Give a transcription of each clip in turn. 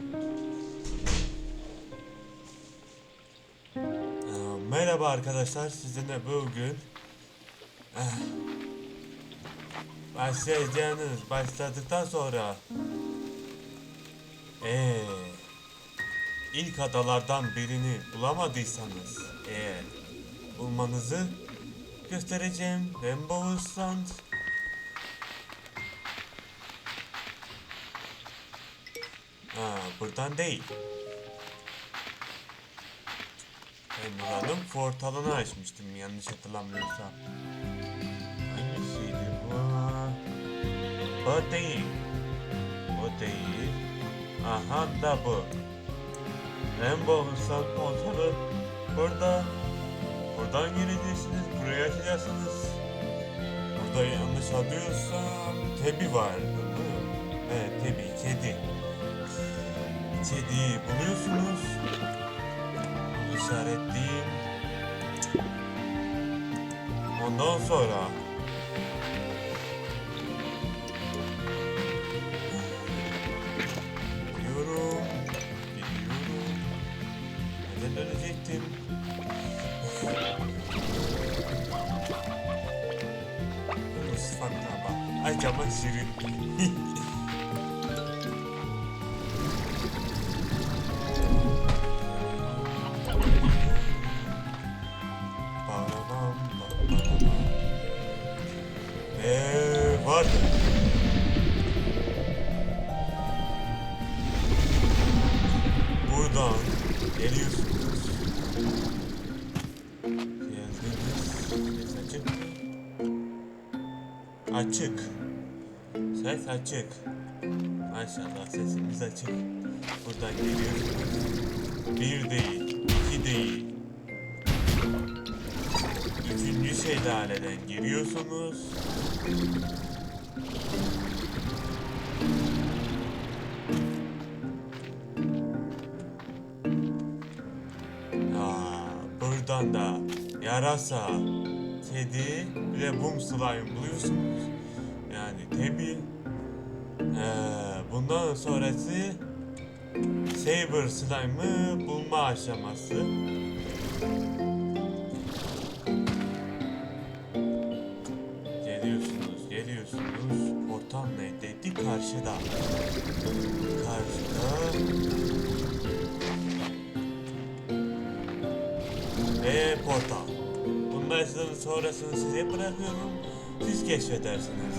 Ee, Merhaba arkadaşlar, sizinle bugün eh, başlayacağınız başladıktan sonra ee, ilk adalardan birini bulamadıysanız eğer bulmanızı göstereceğim. Rainbow Island Ha, buradan değil. Ben buranın portalını açmıştım yanlış hatırlamıyorsam. Hangisiydi bu? Bu değil. Bu değil. Aha da bu. Rainbow portalı burada. Buradan gireceksiniz, buraya açacaksınız. Burada yanlış hatırlıyorsam Tebi var. değil mi? Evet Tebi. Kediyi buluyorsunuz. işaretleyeyim. Ondan sonra gidiyorum, gidiyorum. Neden dönecektim? Mutfakta bak. Ay camın şirin. Ee, var. Buradan geliyorsunuz. Geldiniz. Ses açık. Açık. Ses açık. Maşallah sesimiz açık. Buradan geliyorsunuz. Bir değil, iki değil. Üçüncü şelaleden giriyorsunuz. Aa, buradan da yarasa, kedi ve bum slime buluyorsunuz. Yani tebil. Ee, bundan sonrası Saber slime'ı bulma aşaması. Geliyorsunuz. Portal neredeydi? Karşıda. Karşıda. Ve portal. Bundan sonrasını size bırakıyorum. Siz keşfedersiniz.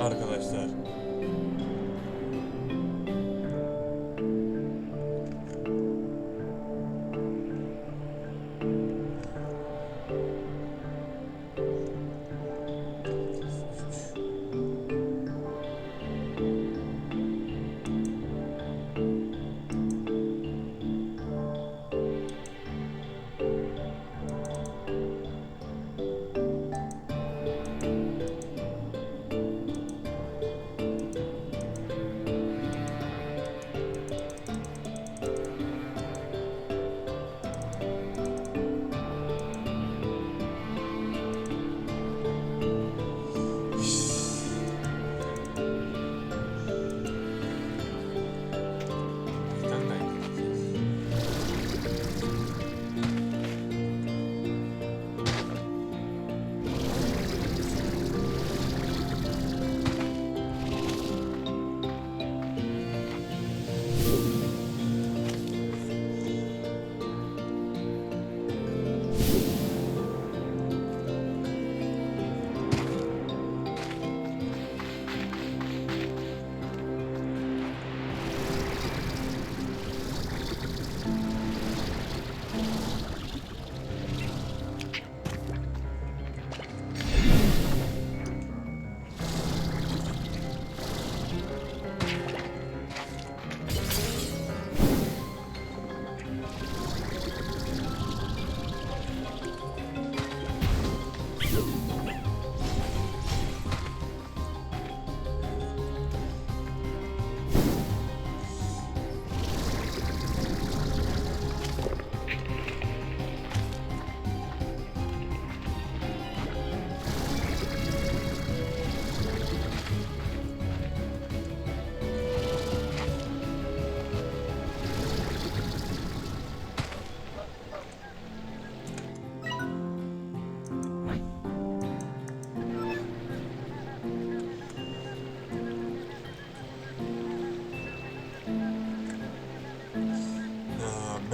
Arkadaşlar.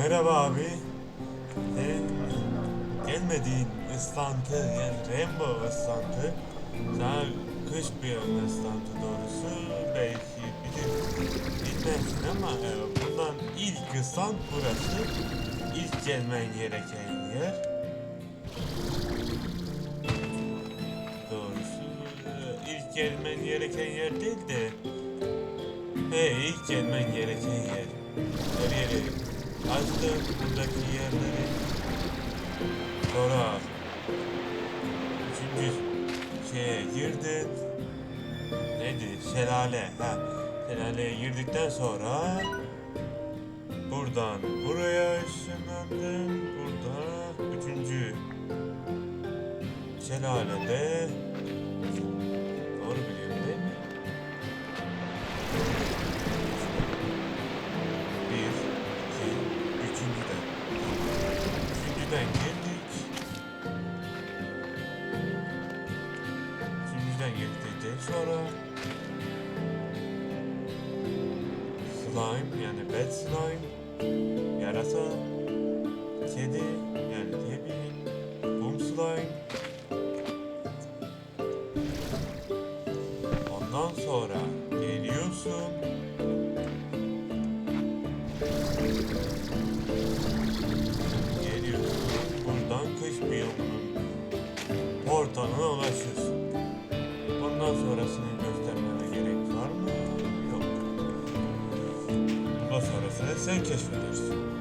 Merhaba abi. Senin gelmediğin ıslantı yani rainbow ıslantı daha kış bir ıslantı doğrusu belki bilir, bilmezsin ama e, bundan ilk ıslant burası. İlk gelmen gereken yer. Doğrusu e, ilk gelmen gereken yer değil de He ilk gelmen gereken yer. Her yeri açtım buradaki yerleri. Sonra üçüncü şeye girdin. Neydi? Şelale. Ha. Şelaleye girdikten sonra buradan buraya ışınlandın. Burada üçüncü şelalede doğru biliyorum slime yani bad slime, yarasa, kedi yani tebil, boom slime. Sen keşfedersin.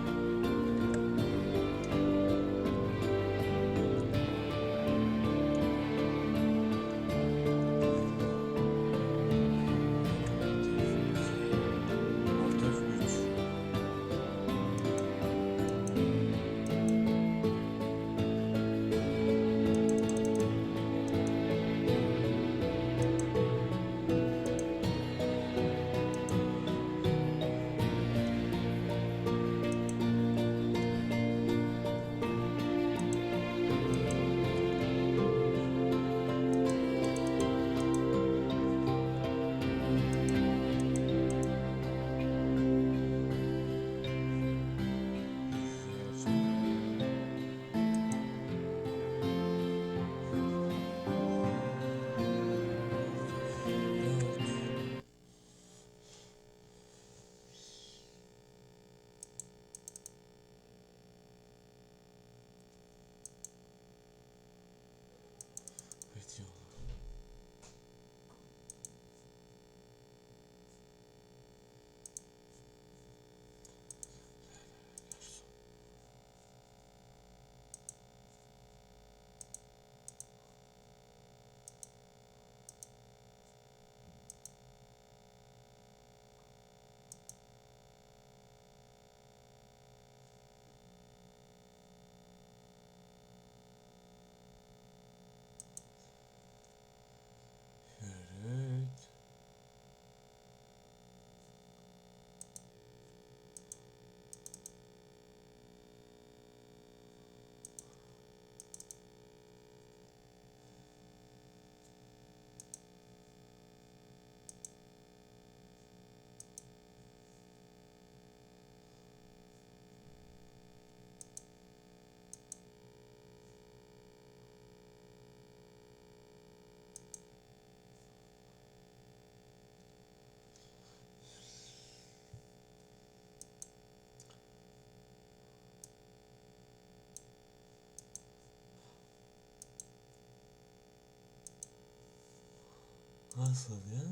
Nasıl ya?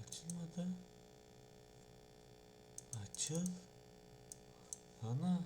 Açılmadı. Açıl. Ana.